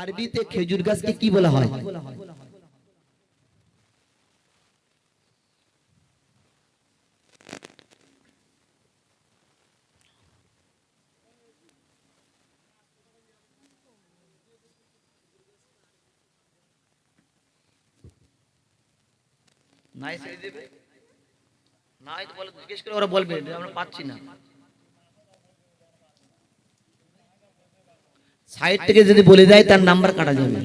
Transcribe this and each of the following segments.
আরবিতে খেজুর গাছকে কি বলা হয়? নাই তো বলে জিজ্ঞেস করে ওরা বলবে, আমরা পাচ্ছি না। সাইড থেকে যদি বলে দেয় তার নাম্বার কাটা যাবে।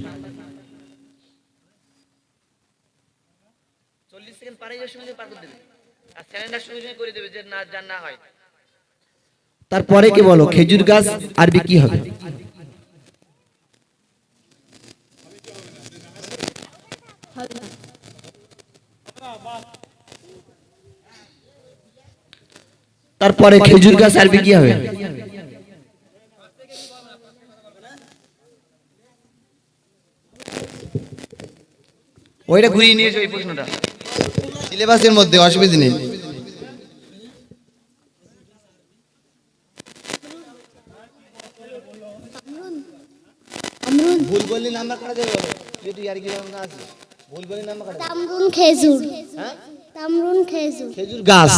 চল্লিশ সেকেন্ড পারে যাওয়ার সঙ্গে পার করে দেবে। আর স্যালেন্ডার সঙ্গে সঙ্গে করে দেবে যে না যার না হয়। তারপরে কি বলো খেজুর গাছ আরবি কি হবে? তারপরে খেজুর গাছ আরবি কি হবে? ওইটা ঘুরিয়ে নিয়েছে ওই প্রশ্নটা। সিলেবাসের মধ্যে অসুবিধা নেই। ভুল বললে নাম্বার কাটা যাবে যদি আর কি না আছে ভুল বললে নাম্বার কাটা তামরুন খেজুর। হ্যাঁ? তামরুন খেজুর। খেজুর গাছ।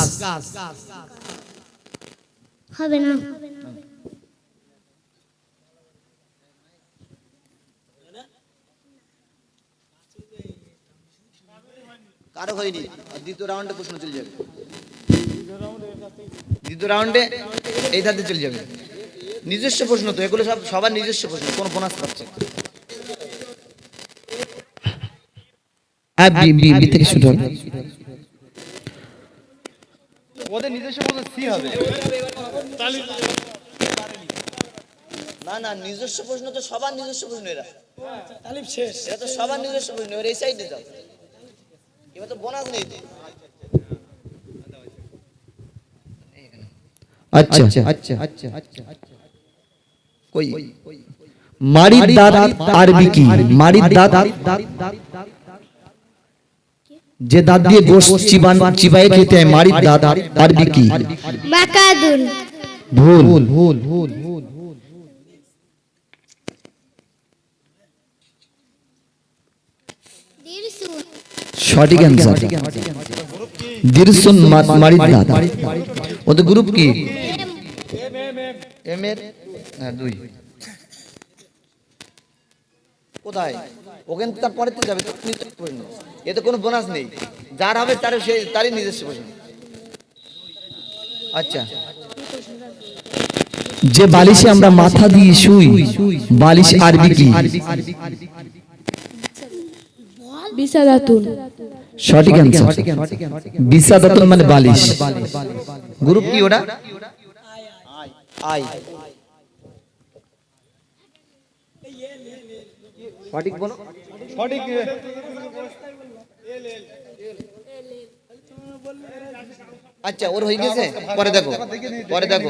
হবে না। কারও হয়নি। আর দ্বিতীয় রাউন্ডে প্রশ্ন চলে যাবে। দ্বিতীয় রাউন্ডে এই ধাতে চলে যাবে। নিজস্ব প্রশ্ন তো এগুলো সব সবার নিজস্ব প্রশ্ন কোনো বোনাস পাচ্ছে না। হ্যাঁ বি বি বি থেকে শুরু হবে। ওদের নিজস্ব প্রশ্ন সি হবে। না না নিজস্ব প্রশ্ন তো সবার নিজস্ব প্রশ্ন এরা। তালিম শেষ। এটা তো সবার নিজস্ব প্রশ্ন এরা এই সাইডে যাও। এবার তো বোনাস নেই তো। আচ্ছা আচ্ছা আচ্ছা আচ্ছা কই মারির দাঁত আরবি কি মারির দাঁত যে দাঁত দিয়ে গোশ চিবান চিবায়ে খেতে হয় মারির দাঁত আরবি কি মাকাদুন ভুল ভুল ভুল দিরসুন সঠিক অ্যান্সার দিরসুন মা- মারির দাঁত ওদের গ্রুপ কি? এম এর? হ্যাঁ দুই। কোথায়? ওখানে তো তারপরে যাবে প্রশ্ন। এতে কোনো বোনাস নেই। যার হবে তার সে তারই নিজস্ব প্রশ্ন। আচ্ছা। যে বালিশে আমরা মাথা দিয়ে শুই বালিশ আরবি কি? বিসাদাতুন সঠিক অ্যান্সার বিসাদাতুন মানে বালিশ। গ্রুপ কি ওটা? আই। সঠিক বলো সঠিক। আচ্ছা ওর হয়ে গেছে? পরে দেখো। পরে দেখো।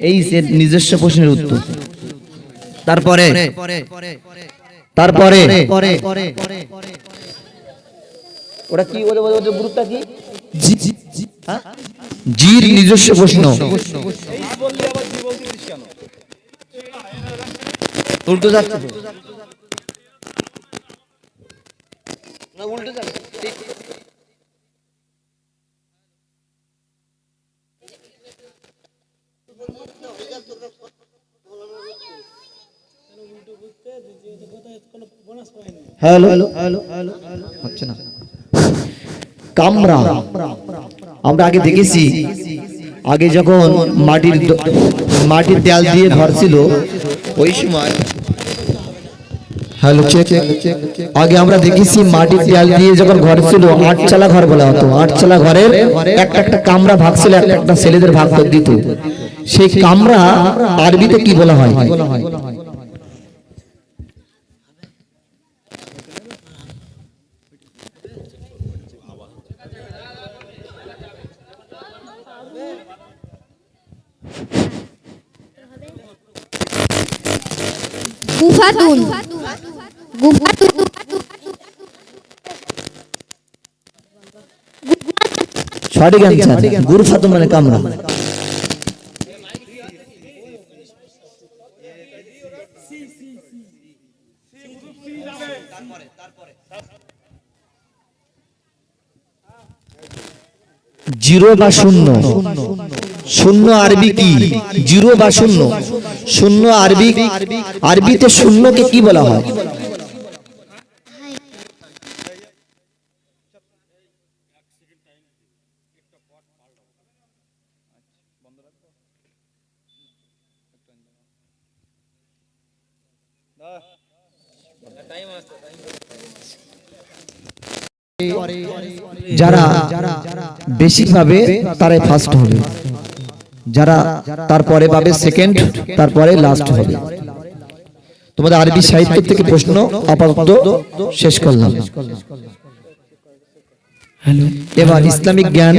এই সে নিজস্ব প্রশ্নের উত্তর। তারপরে? তারপরে? ওটা কি ওদের ওদের গ্রুপটা কি? হ্যাঁ? জির নিজস্ব প্রশ্ন। উল্টো যাচ্ছে না উল্টো যাচ্ছে। হ্যালো হ্যালো হচ্ছে না। কামরা। আমরা আগে দেখেছি আগে যখন মাটির মাটির দেয়াল দিয়ে ঘর ছিল ওই সময় হ্যালো আগে আমরা দেখেছি মাটির দেয়াল দিয়ে যখন ঘর ছিল আটচালা ঘর বলা হতো। আটচালা ঘরের একটা একটা কামরা ভাগ ছিল একটা একটা ছেলেদের ভাগ দিত। সেই কামরা আরবিতে কি বলা হয়? গুফাতুন গুফাতুন সঠিক অ্যান্সার গুরফাত মানে কামরা। জিরো বা শূন্য। শূন্য আরবি কি? জিরো বা শূন্য? শূন্য আরবি? আরবিতে শূন্যকে কি বলা হয়? যারা বেশি পাবে তারাই ফার্স্ট হবে। যারা তারপরে পাবে সেকেন্ড তারপরে লাস্ট হবে। তোমাদের আরবি সাহিত্য থেকে প্রশ্ন আপাতত শেষ করলাম। এবার ইসলামিক জ্ঞান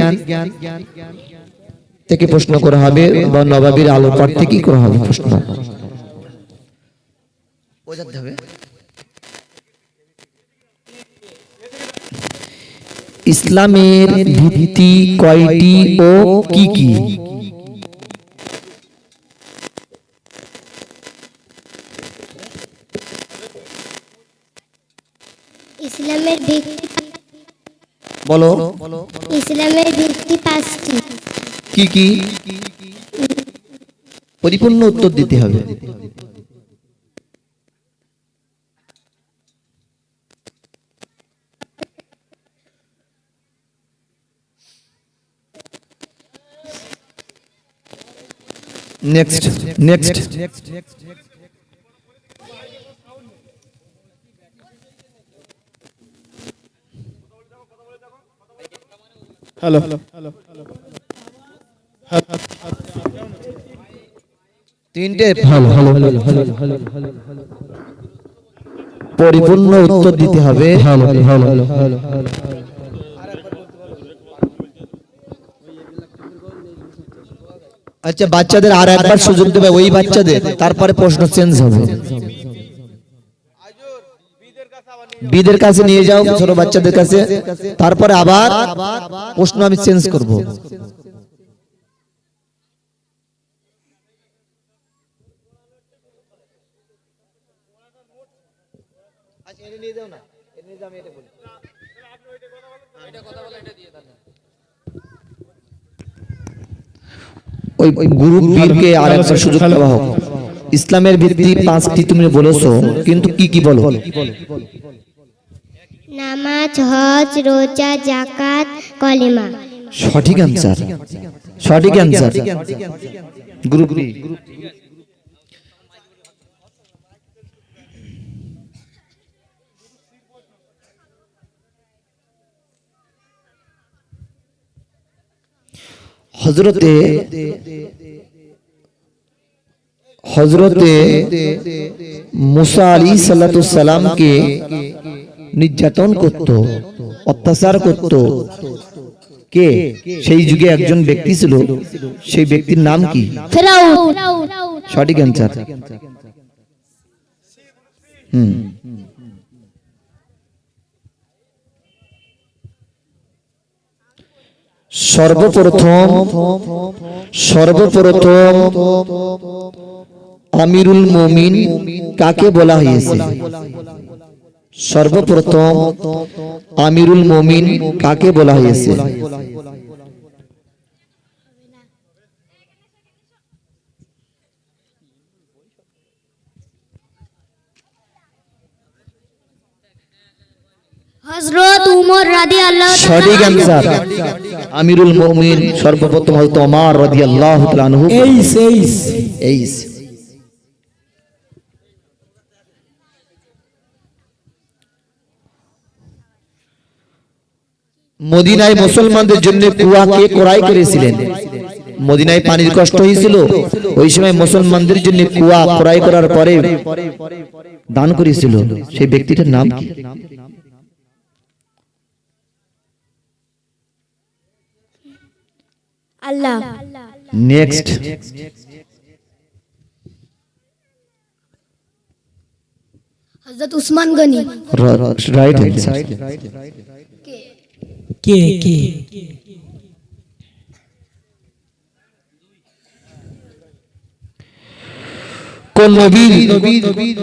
থেকে প্রশ্ন করা হবে বা নবাবীর আলোকপাত থেকে করা হবে প্রশ্ন। বোঝাতে হবে। ইসলামের ভিত্তি কয়টি ও কি কি ইসলামের ভিত্তি বলো। ইসলামের ভিত্তি পাঁচটি। কি কি? পরিপূর্ণ উত্তর দিতে হবে। নেক্সট নেক্সট তিনটে ভালো ভালো ভালো পরিপূর্ণ উত্তর দিতে হবে ভালো ভালো আচ্ছা বাচ্চাদের আর একবার সুযোগ দেবে ওই বাচ্চাদের তারপরে প্রশ্ন চেঞ্জ হবে বিদের কাছে নিয়ে যাও ছোট বাচ্চাদের কাছে। তারপরে আবার প্রশ্ন আমি চেঞ্জ করব। আচ্ছা ওই আর সুযোগ দেওয়া হোক। ইসলামের ভিত্তি পাঁচটি তুমি বলেছ কিন্তু কি কি বলো? নামাজ হজ রোজা জাকাত কলেমা সঠিক অ্যান্সার সঠিক অ্যান্সার গ্রুপ বি হজরতে হজরতে মুসা আলী সাল্লামকে নির্যাতন করত অত্যাচার করত। কে? সেই যুগে একজন ব্যক্তি ছিল সেই ব্যক্তির নাম কি? সঠিক অ্যান্সার হুম। সর্বপ্রথম সর্বপ্রথম আমিরুল মমিন কাকে বলা হয়েছে? সর্বপ্রথম আমিরুল মুমিন কাকে বলা হয়েছে? হযরত উমর রাদিয়াল্লাহু সঠিক অ্যান্সার আমিরুল মুমিন সর্বপ্রথম হযরত ওমর রাদিয়াল্লাহু তাআলা আনহু। এইস এইস মদিনায় মুসলমানদের জন্য কুয়া কে ক্রয় করেছিলেন? মদিনায় পানির কষ্ট হয়েছিল। ওই সময় মুসলমানদের জন্য কুয়া ক্রয় করার পরে দান করেছিল। সেই ব্যক্তিটার নাম কি? আল্লাহ। নেক্সট হযরত উসমান গনি। রাইট কে কে? কোন নবীর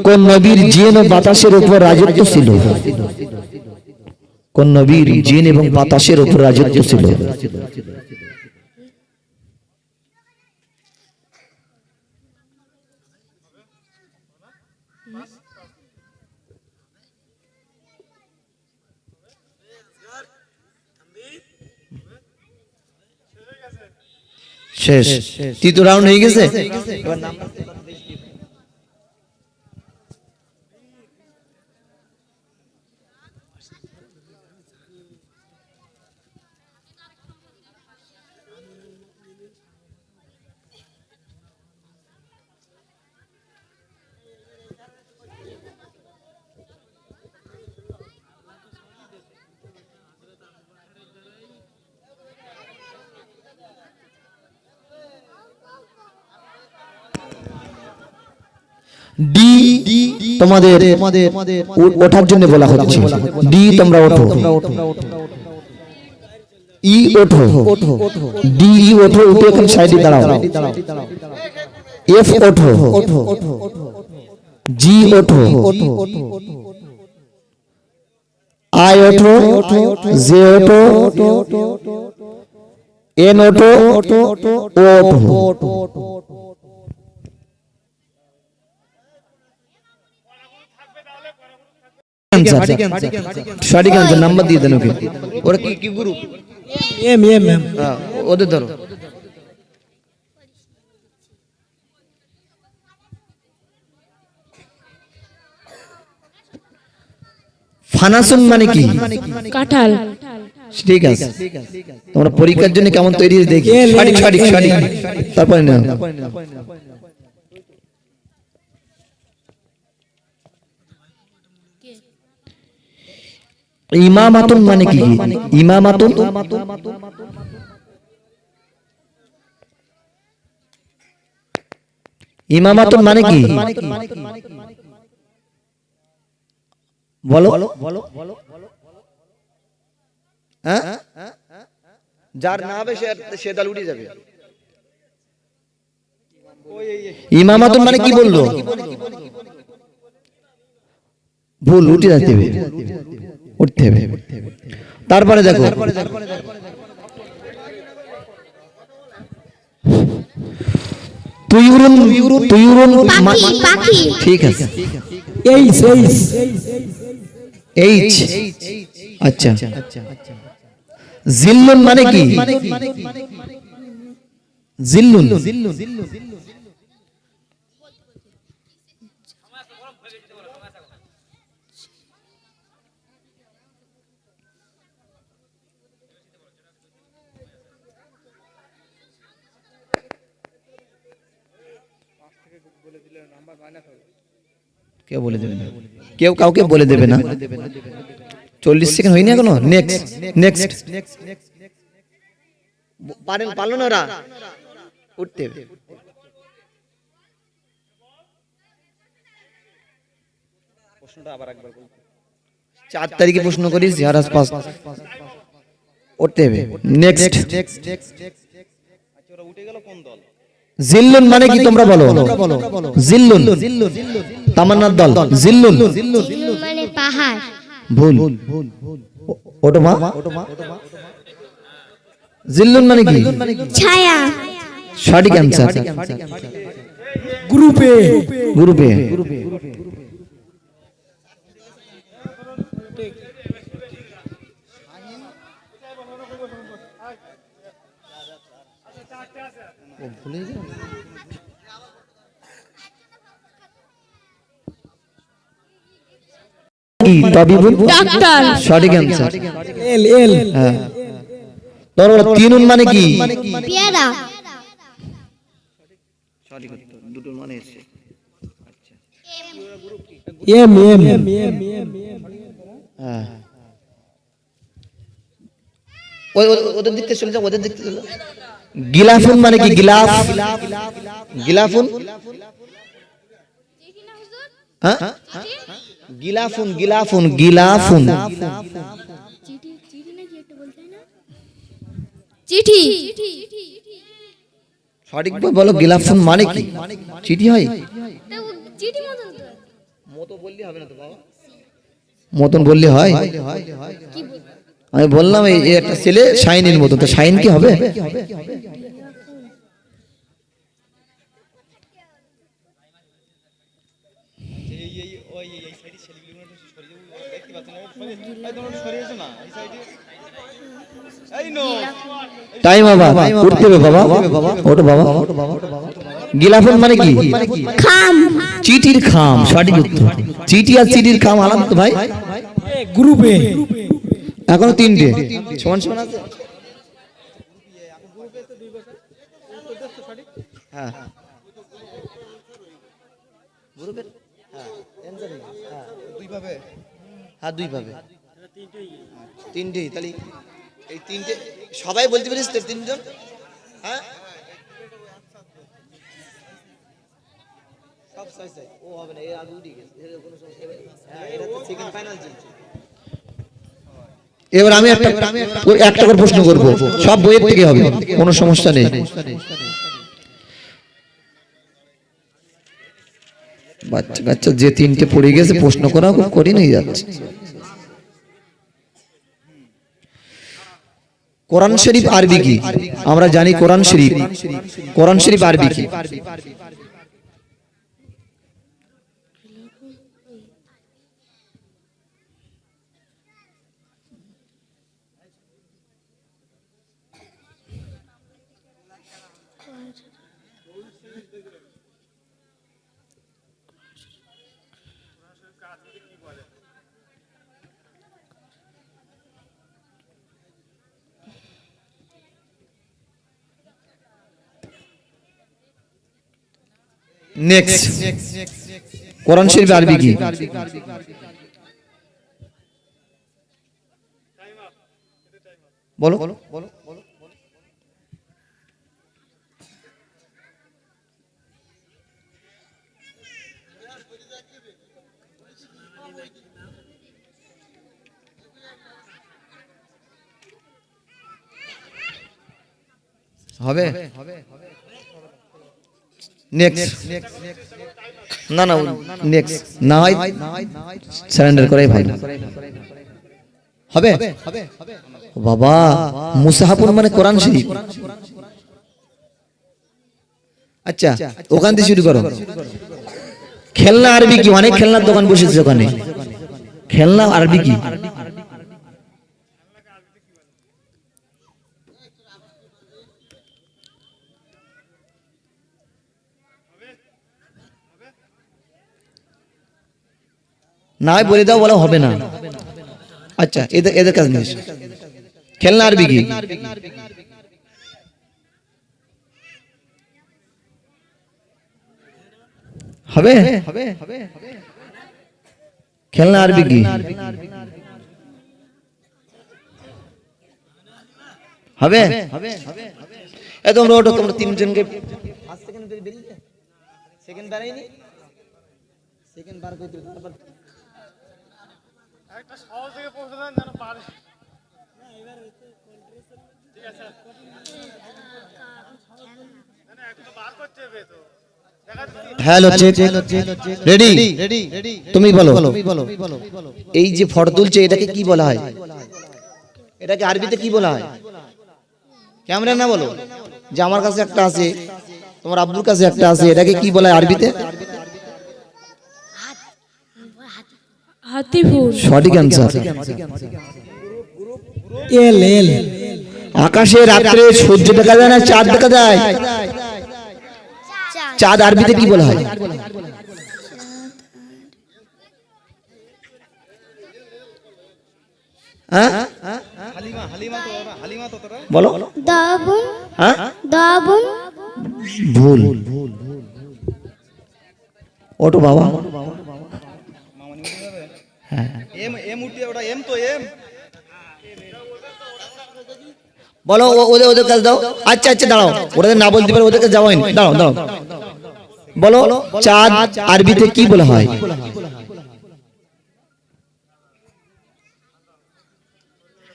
কোন নবীর জিন ও বাতাসের উপর রাজত্ব ছিল? কোন নবীর জিন এবং বাতাসের উপর রাজত্ব ছিল? শেষ। তৃতীয় রাউন্ড হয়ে গেছে? ডি তোমাদের ওঠার জন্য বলা হচ্ছে। ডি তোমরা ওঠো। ই ওঠো। ডি ই ওঠো, উঠে, এখন সাইডে দাঁড়াও। এফ ওঠো। জি ওঠো। আই ওঠো। জে ওঠো। এন ওঠো। ও ওঠো। সঠিক অ্যান্সার নাম্বার দিয়ে দেন ওকে। ওরা কি কি গ্রুপ এম এম এম ওদের ধরো। ফানাসুন মানে কি? কাঁঠাল। ঠিক আছে। তোমরা পরীক্ষার জন্য কেমন তৈরি দেখি। সঠিক সঠিক সঠিক তারপরে না ইমামাতুন মানে কি? ইমামাতুন ইমামাতুন? মানে কি? বলো। হ্যাঁ? যার না হবে সে দল উঠে যাবে। ইমামাতুন মানে কি বলল? ভুল উঠে হবে। উঠতে হবে। তারপরে দেখো। ঠিক আছে। এইচ আচ্ছা। জিল্লুন মানে কি? জিল্লুন। কেউ বলে দেবে না। কেউ কাউকে বলে দেবে না। চল্লিশ সেকেন্ড হয়নি এখনও? নেক্সট নেক্সট পারেন পারল না ওরা উঠতে চার তারিখে প্রশ্ন করিস যার আশপাশ উঠতে হবে। নেক্সট জিল্লুন মানে কি তোমরা বলো? জিল্লুন। তামান্নার দল জিল্লুন। মানে পাহাড়। ভুল। ওটো মা? জিল্লুন মানে কি? ছায়া। সঠিক অ্যান্সার গ্রুপে। গ্রুপে। কি তবিবুন ডাক্তার সঠিক অ্যান্সার এল এল হ্যাঁ তোমরা তিনুন মানে কি পেয়ারা সঠিক উত্তর দুটোর মানে এসছে এম এম হ্যাঁ ওই ওই- ওদের দিক চলে যাও ওদের দিক চলে গিলাফুন মানে কি গিলাফ গিলাফুন হ্যাঁ গিলাফুন গিলাফুন গিলাফুন। চিঠি সঠিক বলো গিলাফুন মানে কি? চিঠি হয়? চিঠি মতন মতন বললে হয়? আমি বললাম এই এই একটা ছেলে শাইনের মতন তো শাইন কি হবে? টাইম বাবা উঠতে হবে বাবা। ওটো বাবা। গিলাফুন মানে কি? খাম। চিঠির খাম সঠিক উত্তর। চিঠি আর চিঠির খাম আলাদা তো ভাই। গ্রুপ। এখনও তিনটে। সমান সমান আছে? হ্যাঁ। হ্যাঁ। দুই ভাবে তিনটেই তাহলে এই তিনটে সবাই বলতে পারিস তো তিনজন? হ্যাঁ? সব ছয় ছয়। ও হবে না এর আগে উঠে গেছে। কোনো সমস্যা হ্যাঁ এটা তো সেকেন্ড ফাইনাল চলছে এবার আমি একটা ওই একটা করে প্রশ্ন করব। সব বইয়ের থেকে হবে কোনো সমস্যা নেই। বাচ্চা কাচ্চা যে তিনটে পড়ে গেছে, প্রশ্ন করা খুব হয়ে যাচ্ছে। কোরআন শরীফ আরবি কি? আমরা জানি কোরআন শরীফ। কোরআন শরীফ আরবি কি? নেক্সট কোরআন শরীফ আরবি কি বলো হবে নেক্সট না না নেক্সট না হয় সারেন্ডার করাই ভালো। হবে? বাবা মুসাহাপুর মানে কোরআন শরীফ। আচ্ছা ওখান থেকে শুরু করো। খেলনা আরবি কি? অনেক খেলনার দোকান বসেছে ওখানে। খেলনা আরবি কি? না হয় বলে দাও বলা হবে না। আচ্ছা এদের এদের কাছে নিয়ে। খেলনা আরবি কি হবে? খেলনা আরবি কি হবে? এ তোমরা ওঠো, তোমরা তিনজনকে সেকেন্ড বেরিয়ে সেকেন্ড বেরাইনি সেকেন্ড বার করতে তারপর হ্যালো রেডি তুমি বলো। এই যে ফটো তুলছে এটাকে কি বলা হয়? এটাকে আরবিতে কি বলা হয়? ক্যামেরা না বলো। যে আমার কাছে একটা আছে তোমার আব্বুর কাছে একটা আছে এটাকে কি বলা হয় আরবিতে? হাতি ফুল সঠিক অ্যান্সার এল এল। আকাশে রাত্রে সূর্য দেখা যায় না চাঁদ দেখা যায়? চাঁদ আরবিতে কি বলা হয়? হ্যাঁ? বলো। দাবুন হ্যাঁ। ওটো বাবা বলো ওদের ওদের কাছে দাও। আচ্ছা আচ্ছা দাঁড়াও। ওদের না বলতে পারে ওদের কাছে যাওয়াই দাঁড়াও দাঁড়াও। বলো চাঁদ আরবিতে কি বলা হয়?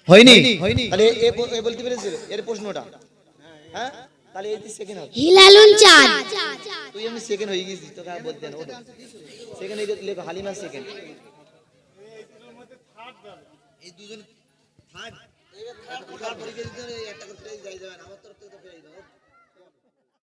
হয়নি? তাহলে এ বলতে পেরেছিল এর প্রশ্নটা। হ্যাঁ? তাহলে এই সেকেন্ড হবে। হিলালুন চাঁদ। তুই এমনি সেকেন্ড হয়ে গেছিস তোকে বলতে না সেকেন্ড হয়ে লেখো হালিমা সেকেন্ড এই দুজন থার্ড। থার্ড পরীক্ষা দিতে একটা করে যাই যাবেন আমার তরফ তো